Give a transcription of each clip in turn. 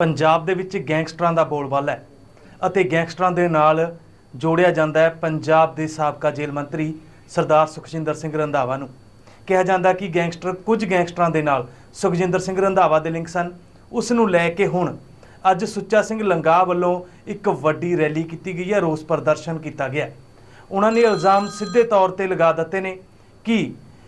ਪੰਜਾਬ ਦੇ ਵਿੱਚ ਗੈਂਗਸਟਰਾਂ ਦਾ ਬੋਲਬਾਲਾ ਹੈ ਅਤੇ ਗੈਂਗਸਟਰਾਂ ਦੇ ਨਾਲ ਜੋੜਿਆ ਜਾਂਦਾ ਹੈ ਪੰਜਾਬ ਦੇ ਸਾਬਕਾ ਜੇਲ੍ਹ ਮੰਤਰੀ ਸਰਦਾਰ ਸੁਖਜਿੰਦਰ ਸਿੰਘ ਰੰਧਾਵਾ ਨੂੰ। ਕਿਹਾ ਜਾਂਦਾ ਕਿ ਗੈਂਗਸਟਰ ਕੁਝ ਗੈਂਗਸਟਰਾਂ ਦੇ ਨਾਲ ਸੁਖਜਿੰਦਰ ਸਿੰਘ ਰੰਧਾਵਾ ਦੇ ਲਿੰਕ ਸਨ। ਉਸ ਨੂੰ ਲੈ ਕੇ ਹੁਣ ਅੱਜ ਸੁੱਚਾ ਸਿੰਘ ਲੰਗਾ ਵੱਲੋਂ ਇੱਕ ਵੱਡੀ ਰੈਲੀ ਕੀਤੀ ਗਈ ਹੈ। ਰੋਸ ਪ੍ਰਦਰਸ਼ਨ ਕੀਤਾ ਗਿਆ ਉਹਨਾਂ ਨੇ ਇਲਜ਼ਾਮ ਸਿੱਧੇ ਤੌਰ ਤੇ ਲਗਾ ਦਿੱਤੇ ਨੇ ਕਿ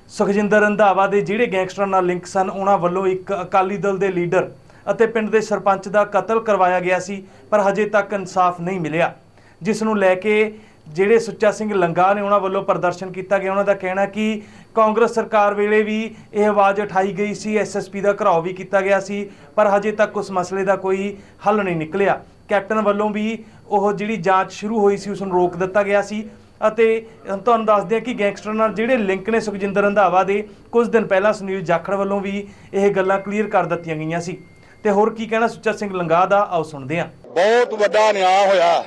ਸੁਖਜਿੰਦਰ ਰੰਧਾਵਾ ਦੇ ਜਿਹੜੇ ਗੈਂਗਸਟਰਾਂ ਨਾਲ ਲਿੰਕ ਸਨ, ਉਹਨਾਂ ਵੱਲੋਂ ਇੱਕ ਅਕਾਲੀ ਦਲ ਦੇ ਲੀਡਰ ਅਤੇ ਪਿੰਡ ਦੇ ਸਰਪੰਚ ਦਾ ਕਤਲ ਕਰਵਾਇਆ ਗਿਆ ਸੀ, ਪਰ ਹਜੇ ਤੱਕ ਇਨਸਾਫ ਨਹੀਂ ਮਿਲਿਆ। ਜਿਸ ਨੂੰ ਲੈ ਕੇ ਜਿਹੜੇ ਸੁੱਚਾ ਸਿੰਘ ਲੰਗਾ ਨੇ ਉਹਨਾਂ ਵੱਲੋਂ ਪ੍ਰਦਰਸ਼ਨ ਕੀਤਾ ਗਿਆ। ਉਹਨਾਂ ਦਾ ਕਹਿਣਾ ਕਿ ਕਾਂਗਰਸ ਸਰਕਾਰ ਵੇਲੇ ਵੀ ਇਹ ਆਵਾਜ਼ ਉਠਾਈ ਗਈ ਸੀ ਐਸਐਸਪੀ ਦਾ ਘਰਾਓ ਵੀ ਕੀਤਾ ਗਿਆ ਸੀ, ਪਰ ਹਜੇ ਤੱਕ ਉਸ ਮਸਲੇ ਦਾ ਕੋਈ ਹੱਲ ਨਹੀਂ ਨਿਕਲਿਆ। ਕੈਪਟਨ ਵੱਲੋਂ ਵੀ ਉਹ ਜਿਹੜੀ ਜਾਂਚ ਸ਼ੁਰੂ ਹੋਈ ਸੀ, ਉਸ ਨੂੰ ਰੋਕ ਦਿੱਤਾ ਗਿਆ ਸੀ ਅਤੇ ਤੁਹਾਨੂੰ ਦੱਸਦੇ ਹਾਂ ਕਿ ਗੈਂਗਸਟਰ ਨਾਲ ਜਿਹੜੇ ਲਿੰਕ ਨੇ ਸੁਖਜਿੰਦਰ ਰੰਧਾਵਾ ਦੇ, ਕੁਝ ਦਿਨ ਪਹਿਲਾਂ ਸੁਨੀਲ ਜਾਖੜ ਵੱਲੋਂ ਵੀ ਇਹ ਗੱਲਾਂ ਕਲੀਅਰ ਕਰ ਦਿੱਤੀਆਂ ਗਈਆਂ ਸੀ। ਤੇ ਹੋਰ ਕੀ ਕਹਿਣਾ ਸੁੱਚਾ ਸਿੰਘ ਲੰਗਾ ਦਾ? ਆਓ ਸੁਣਦੇ ਹਾਂ। ਬਹੁਤ ਵੱਡਾ ਨਿਆਂ ਹੋਇਆ।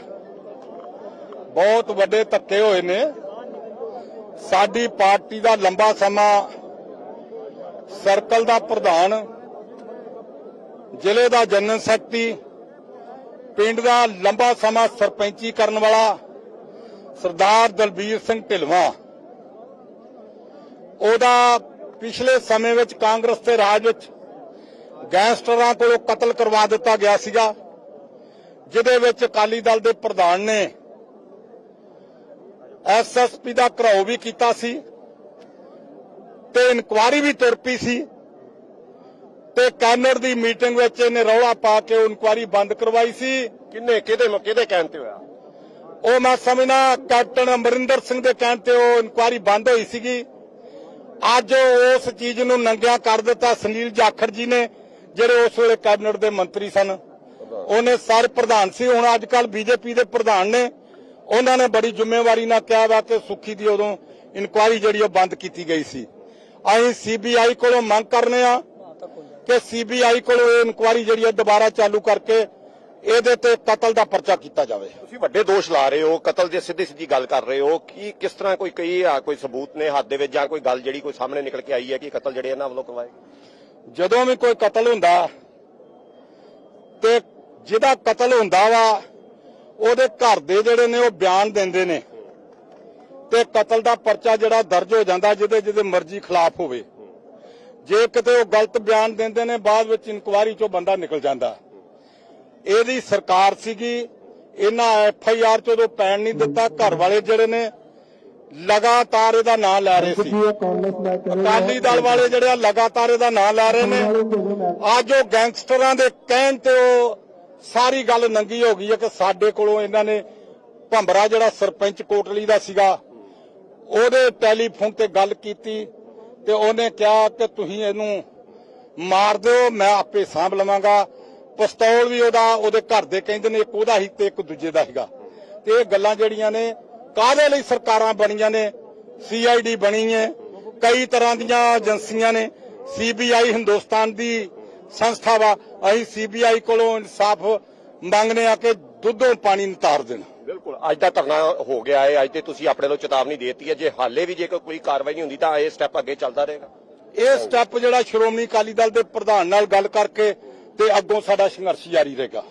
ਬਹੁਤ ਵੱਡੇ ਧੱਕੇ ਹੋਏ ਨੇ। ਸਾਡੀ ਪਾਰਟੀ ਦਾ ਲੰਬਾ ਸਮਾਂ ਸਰਕਲ ਦਾ ਪ੍ਰਧਾਨ, ਜ਼ਿਲ੍ਹੇ ਦਾ ਜਨਰਲ ਸੈਕਟਰੀ, ਪਿੰਡ ਦਾ ਲੰਬਾ ਸਮਾਂ ਸਰਪੰਚੀ ਕਰਨ ਵਾਲਾ ਸਰਦਾਰ ਦਲਬੀਰ ਸਿੰਘ ਢਿਲਵਾਂ। ਉਹਦਾ ਪਿਛਲੇ ਸਮੇਂ ਵਿੱਚ ਕਾਂਗਰਸ ਦੇ ਰਾਜ ਵਿੱਚ ਗੈਂਗਸਟਰਾਂ ਕੋਲੋਂ ਕਤਲ ਕਰਵਾ ਦਿੱਤਾ ਗਿਆ ਸੀਗਾ ਜਿਹਦੇ ਵਿੱਚ ਅਕਾਲੀ ਦਲ ਦੇ ਪ੍ਰਧਾਨ ਨੇ ਐਸਐਸਪੀ ਦਾ ਘਰਾਓ ਵੀ ਕੀਤਾ ਸੀ ਤੇ ਇਨਕੁਆਰੀ ਵੀ ਤੁਰ ਪਈ ਸੀ ਤੇ ਕੈਨਰ ਦੀ ਮੀਟਿੰਗ ਵਿੱਚ ਇਹਨੇ ਰੌਲਾ ਪਾ ਕੇ ਉਹ ਇਨਕੁਆਰੀ ਬੰਦ ਕਰਵਾਈ ਸੀ। ਕਿੰਨੇ ਕਿਹਦੇ ਕਿਹਦੇ ਕਹਿਣ ਤੇ ਹੋਇਆ? ਉਹ ਮੈਂ ਸਮਝਣਾ ਕੈਪਟਨ ਅਮਰਿੰਦਰ ਸਿੰਘ ਦੇ ਕਹਿਣ ਤੇ ਉਹ ਇਨਕੁਆਰੀ ਬੰਦ ਹੋਈ ਸੀਗੀ। ਅੱਜ ਉਸ ਚੀਜ਼ ਨੂੰ ਨੰਗਿਆ ਕਰ ਦਿੱਤਾ ਸੁਨੀਲ ਜਾਖੜ ਜੀ ਨੇ। ਜਿਹੜੇ ਉਸ ਵੇਲੇ ਕੈਬਨਿਟ ਦੇ ਮੰਤਰੀ ਸਨ, ਉਹਨੇ ਸਾਰੇ ਪ੍ਰਧਾਨ ਸੀ। ਹੁਣ ਅੱਜ ਕੱਲ ਬੀਜੇਪੀ ਦੇ ਪ੍ਰਧਾਨ ਨੇ। ਉਹਨਾਂ ਨੇ ਬੜੀ ਜ਼ਿੰਮੇਵਾਰੀ ਨਾਲ ਕਿਹਾ ਵਾ ਕਿ ਸੁਖੀ ਦੀ ਉਦੋਂ ਇਨਕੁਆਇਰੀ ਜਿਹੜੀ ਉਹ ਬੰਦ ਕੀਤੀ ਗਈ ਸੀ। ਅਸੀਂ ਸੀਬੀਆਈ ਕੋਲੋਂ ਮੰਗ ਕਰਨੇ ਆ ਕਿ ਸੀਬੀਆਈ ਕੋਲੋਂ ਇਹ ਇਨਕੁਆਇਰੀ ਜਿਹੜੀ ਹੈ ਦੁਬਾਰਾ ਚਾਲੂ ਕਰਕੇ ਇਹਦੇ ਤੇ ਕਤਲ ਦਾ ਪਰਚਾ ਕੀਤਾ ਜਾਵੇ। ਤੁਸੀਂ ਵੱਡੇ ਦੋਸ਼ ਲਾ ਰਹੇ ਹੋ, ਕਤਲ ਦੀ ਸਿੱਧੀ ਸਿੱਧੀ ਗੱਲ ਕਰ ਰਹੇ ਹੋ। ਕਿ ਕਿਸ ਤਰ੍ਹਾਂ ਕੋਈ ਕਈ ਆ, ਕੋਈ ਸਬੂਤ ਨੇ ਹੱਥ ਦੇ ਵਿੱਚ ਜਾਂ ਕੋਈ ਗੱਲ ਜਿਹੜੀ ਕੋਈ ਸਾਹਮਣੇ ਨਿਕਲ ਕੇ ਆਈ ਹੈ ਕਿ ਕਤਲ ਜਿਹੜੇ ਇਹਨਾਂ ਵੱਲੋਂ ਕਰਵਾਏ ਜਦੋਂ ਵੀ ਕੋਈ ਕਤਲ ਹੁੰਦਾ ਤੇ ਜਿਹਦਾ ਕਤਲ ਹੁੰਦਾ ਵਾ, ਉਹਦੇ ਘਰ ਦੇ ਜਿਹੜੇ ਨੇ ਉਹ ਬਿਆਨ ਦਿੰਦੇ ਨੇ। ਤੇ ਕਤਲ ਦਾ ਪਰਚਾ ਜਿਹੜਾ ਦਰਜ ਹੋ ਜਾਂਦਾ, ਜਿਹਦੇ ਜਿਹਦੇ ਮਰਜ਼ੀ ਖਿਲਾਫ ਹੋਵੇ। ਜੇ ਕਿਤੇ ਉਹ ਗਲਤ ਬਿਆਨ ਦਿੰਦੇ ਨੇ, ਬਾਅਦ ਵਿੱਚ ਇਨਕੁਆਰੀ ਚੋਂ ਬੰਦਾ ਨਿਕਲ ਜਾਂਦਾ। ਇਹਦੀ ਸਰਕਾਰ ਸੀਗੀ, ਇਹਨਾਂ ਐਫ ਆਈ ਆਰ ਚੋਂ ਪੈਣ ਨਹੀਂ ਦਿੱਤਾ ਘਰ ਵਾਲੇ ਜਿਹੜੇ ਨੇ ਲਗਾਤਾਰ ਇਹਦਾ ਨਾਂ ਲੈ ਰਹੇ ਸੀ। ਅਕਾਲੀ ਦਲ ਵਾਲੇ ਜਿਹੜੇ ਆ ਲਗਾਤਾਰ ਇਹਦਾ ਨਾਂ ਲੈ ਰਹੇ ਨੇ। ਅੱਜ ਉਹ ਗੈਂਗਸਟਰਾਂ ਦੇ ਕਹਿਣ ਤੇ ਉਹ ਸਾਰੀ ਗੱਲ ਨੰਗੀ ਹੋ ਗਈ ਹੈ ਕਿ ਸਾਡੇ ਕੋਲੋਂ ਇਹਨਾਂ ਨੇ ਭੰਬਰਾ ਜਿਹੜਾ ਸਰਪੰਚ ਕੋਟਲੀ ਦਾ ਸੀਗਾ ਉਹਦੇ ਟੈਲੀਫੋਨ ਤੇ ਗੱਲ ਕੀਤੀ ਤੇ ਉਹਨੇ ਕਿਹਾ ਕਿ ਤੁਸੀਂ ਇਹਨੂੰ ਮਾਰ ਦਿਓ ਮੈਂ ਆਪੇ ਸਾਂਭ ਲਵਾਂਗਾ। ਪਿਸਤੌਲ ਵੀ ਉਹਦਾ ਉਹਦੇ ਘਰ ਦੇ ਕਹਿੰਦੇ ਨੇ ਇੱਕ ਉਹਦਾ ਹੀ ਤੇ ਇੱਕ ਦੂਜੇ ਦਾ ਸੀਗਾ ਤੇ ਇਹ ਗੱਲਾਂ ਜਿਹੜੀਆਂ ਨੇ ਕਾਹਦੇ ਲਈ ਸਰਕਾਰਾਂ ਬਣੀਆਂ ਨੇ? ਸੀਆਈਡੀ ਬਣੀ ਹੈ। ਕਈ ਤਰ੍ਹਾਂ ਦੀਆਂ ਏਜੰਸੀਆਂ ਨੇ। ਸੀਬੀਆਈ ਹਿੰਦੁਸਤਾਨ ਦੀ ਸੰਸਥਾ ਵਾ। ਅਸੀਂ ਸੀਬੀਆਈ ਕੋਲੋਂ ਇਨਸਾਫ ਮੰਗਨੇ ਆ ਕਿ ਦੁੱਧੋਂ ਪਾਣੀ ਨਿਤਾਰ ਦੇਣ। ਬਿਲਕੁਲ। ਅੱਜ ਦਾ ਧਰਨਾ ਹੋ ਗਿਆ ਹੈ। ਅੱਜ ਤੇ ਤੁਸੀਂ ਆਪਣੇ ਵੱਲੋਂ ਚੇਤਾਵਨੀ ਦੇਤੀ ਹੈ। ਜੇ ਹਾਲੇ ਵੀ ਜੇ ਕੋਈ ਕਾਰਵਾਈ ਨਹੀਂ ਹੁੰਦੀ ਤਾਂ ਇਹ ਸਟੈਪ ਅੱਗੇ ਚੱਲਦਾ ਰਹੇਗਾ। ਇਹ ਸਟੈਪ ਜਿਹੜਾ ਸ਼੍ਰੋਮਣੀ ਅਕਾਲੀ ਦਲ ਦੇ ਪ੍ਰਧਾਨ ਨਾਲ ਗੱਲ ਕਰਕੇ ਤੇ ਅੱਗੋਂ ਸਾਡਾ ਸੰਘਰਸ਼ ਜਾਰੀ ਰਹੇਗਾ।